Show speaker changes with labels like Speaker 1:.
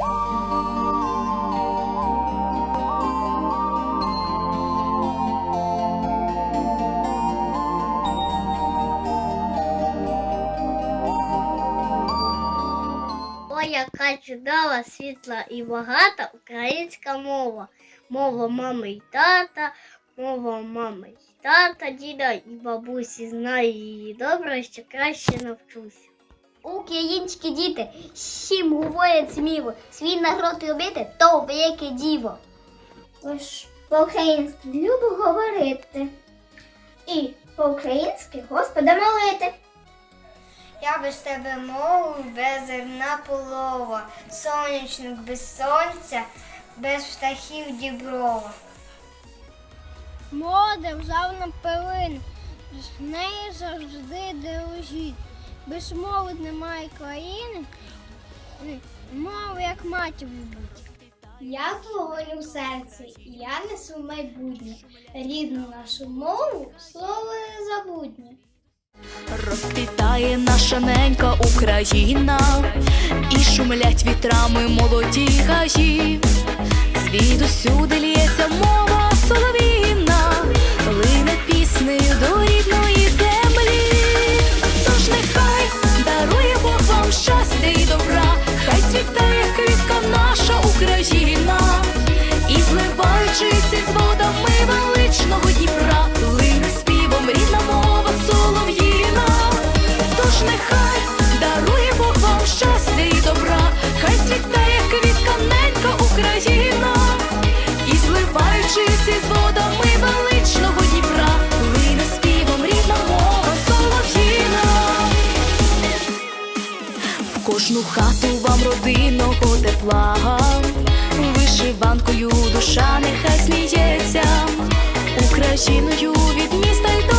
Speaker 1: Ой, яка чудова, світла і багата українська мова. Мова мами й тата, мова мами й тата, діда і бабусі. Знаю її добре, що краще навчуся. Українські діти, всім говорять сміло, свій народ любити то велике діво. Ось по-українськи любо говорити. І по-українськи Господа молити. Я без тебе мову, без зерна полова, сонячник без сонця, без птахів діброва.
Speaker 2: Мова державна пилин, з неї завжди дорожіть. Без мови немає країни, мову як матір любить.
Speaker 1: Я твою в серці, і я несу майбутнє, рідну нашу мову, слово не забуднє.
Speaker 3: Розквітає наша ненька Україна, і шумлять вітрами молоді гаї. Звідусюди лється кожну хату вам родинного тепла, вишиванкою душа нехай сміється, Україною від міста й до